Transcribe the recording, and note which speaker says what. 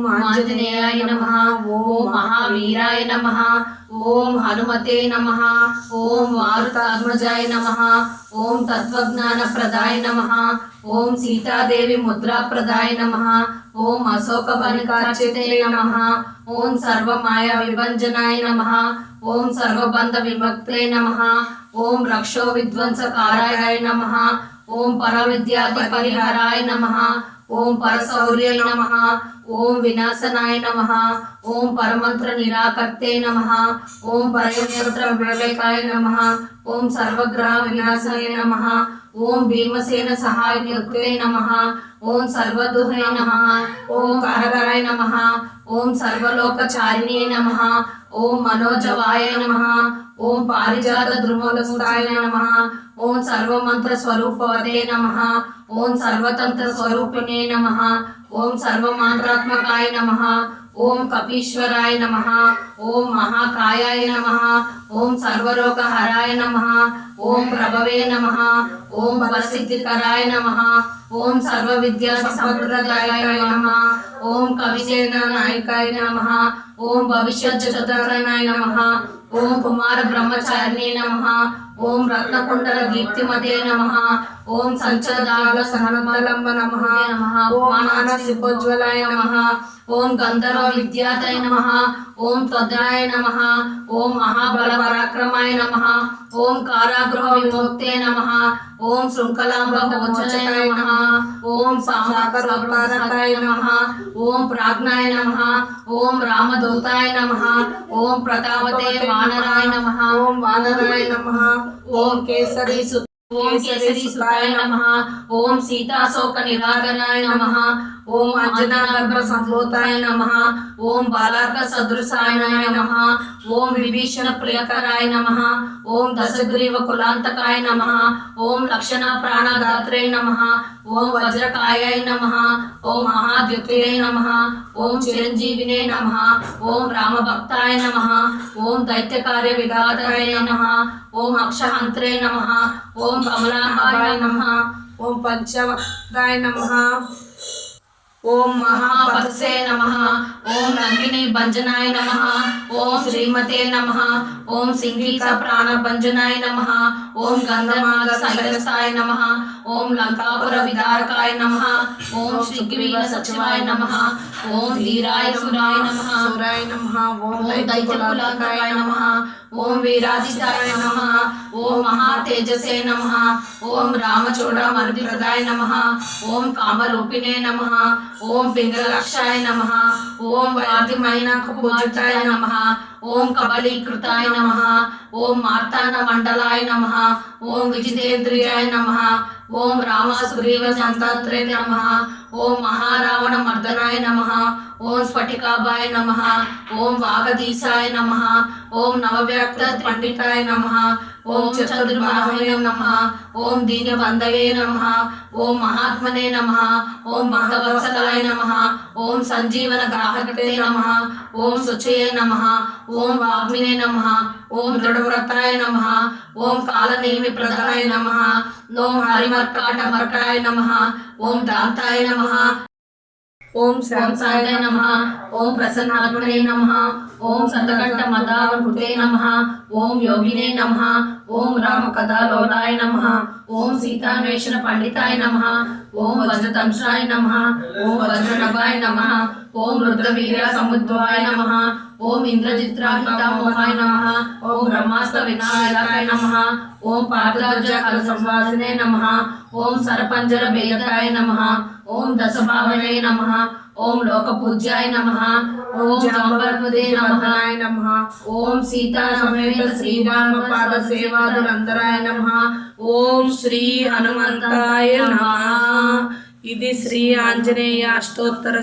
Speaker 1: ॐ
Speaker 2: आञ्जनेयाय नमः ॐ महावीराय नमः ॐ हनुमते नमः ॐ मारुतात्मजाय नमः ॐ तत्त्वज्ञानप्रदाय नमः ॐ सीतादेवी मुद्राप्रदाय नमः ॐ अशोकवनिकार्चिते नमः ॐ सर्वमायाविभञ्जनाय नमः ॐ सर्वबन्धविभक्ते नमः ॐ रक्षो विध्वंसकाराय नमः ओम पर परविद्यापरिहराय नमः ओम परसौर्य नम ओम विनाशनाय नमः ओम परमंत्र निराकर्ते नम ओम परयंत्र विवेकाय नमः ओम सर्वग्रह विनाशाय नम ओम भीमसेन सहाय नम नमः ओम सर्वदुहे नमः ओम करकराय नम ओम सर्वलोकचारिणे नम ओम मनोजवाय नम ఓం మనోజవాయ నమ ఓం పారిజాత ధ్రువస్థాయ నమ ఓం సర్వమంత్ర స్వరూపవతే నమ ఓం సర్వతంత్ర స్వరూపిణే నమ ఓం సర్వమాత్రాత్మకాయ నమ ఓం కపీశ్వరాయ నమ ఓం మహాకాయాయ నమ ఓం సర్వరోగహరాయ నమ ఓం ప్రభవే నమ ఓం వరసిద్ధికరాయ నమ ఓం సర్వ విద్యా సంప్రదాయాయ నమ ఓం కవిసేన నాయకాయ నమ ఓం భవిష్యత్ చతురనాయ నమ ఓం కుమార బ్రహ్మచారిణే నమ. ఓం రత్నకుండల దీప్తిమతే నమ. ఓం సంచదాగ సహనమలంబ నమ. ఓం మానసిపోజ్వలాయ నమ. ఓం గంధర్వ విద్యాతయ నమ. ఓం త్వద్రాయ నమ. ఓం మహాబల పరాక్రమాయ నమ. ఓం కారాగృహ విమోక్తే నమ. ఓం శృంఖలాంబోచనాయ నమ. ओम ओम रामदूताय ओम प्रतापते
Speaker 1: वानराय ओम वानराय ओम केसरी ओम
Speaker 2: केसरी सुताय ओम सीता शोक निराकरणाय नम। ओम अंजनागर्भ संलोताय नमः ओम बालार्क सदृशाय नमः ओम विभीषण प्रियकराय नमः ओम दशग्रीव कुलांतकाय नमः ओम लक्षण प्राणगात्रे नमः ओम वज्रकायाय नमः ओम महाद्युतये नमः ओम चिरंजीविने नमः ओम रामभक्ताय नमः ओम दैत्यकार्य विघाताय नमः ओम अक्षहंत्रे नमः ओम कमलाय नमः ओम पंचवक्ताय
Speaker 1: नमः ओम महापतसे
Speaker 2: नमः। ओम नंदिनी भंजनाय नमः। ओम श्रीमते नमः। ओम सिंहिका प्राण भंजनाय नमः। ओम गंधमाला संग्रस्ताय नमः। శైలస్థాయ నమ ఓం లంకాపుర విదారకాయ నమ ఓం శృంగివీర సచివాయ నమ ఓం ధీరాయ సురాయ నమ
Speaker 1: సూరాయ నమ ఓం
Speaker 2: ఓం దైత్యకులాంతకాయ నమ ఓం వీరాజితాయ నమ ఓం మహాతేజసే నమ ఓం రామచూడమర్దిప్రదాయ నమ ఓం కామరూపిణే నమ ఓం పింగళక్షాయ నమ ఓం వాదిమైన కుమార్తెయ నమ ఓం కబలీకృతాయ నమ ఓం మార్తాండ మండలాయ నమ ఓం విజితేంద్రియాయ నమ ఓం రామ సుగ్రీవ సంతాత్రే నమ. ఓం మహారావణ మర్దనాయ నమ. ఓం స్ఫటికాభాయ నమ. ఓం వాగదీశాయ నమ. ఓం నవవ్యాప్త పండితాయ నమ. ఓం చతుర్బాహవే నమ ఓం దీనబంధవే నమ ఓం మహాత్మనే నమ ఓం భక్తవత్సలాయ నమ ఓం సంజీవన గ్రాహకతే నమ ఓం శుచయే నమ ఓం వాగ్మినే నమ ఓం దృఢవ్రతాయ నమ ఓం కాలనేమి ప్రదాయ నమ ఓం హరిమర్కాట మర్కాయ నమ ఓం దాంతాయ నమ
Speaker 1: ఓం శాంతాయ
Speaker 2: నమ. ఓం ప్రసన్నాత్మనే నమ. ఓం సతకంఠ మదావృతే నమ. ఓం యోగినే నమ. ఓం రామ కథాలోలాయ నమ. ఓం సీతాన్వేషణ పండితాయ నమ. ఓం వజ్రతంత్రాయ నమ. ఓం వజ్రనభాయ నమ. ఓం రుద్రవీర సముద్వాయ నమ. ఓం ఇంద్రజిత్రాహితామోహాయ నమ. ఓం బ్రహ్మాస్త వినాయకాయ నమ. ఓం పాదరాజ కల సంవాసనే నమ. ఓం సరపంజర భేదకాయ నమ. ఓం దశభావనే నమ. ఓం లోకపూజ్యాయ నమ. ఓం జాంబర్మదే
Speaker 1: నమనాయ నమ.
Speaker 2: ఓం సీతా శ్రీరామ
Speaker 1: పాద సేవాదులందరాయ నమ. ఓం శ్రీ హనుమంతాయ నమ. ఇది శ్రీ ఆంజనేయ అష్టోత్తర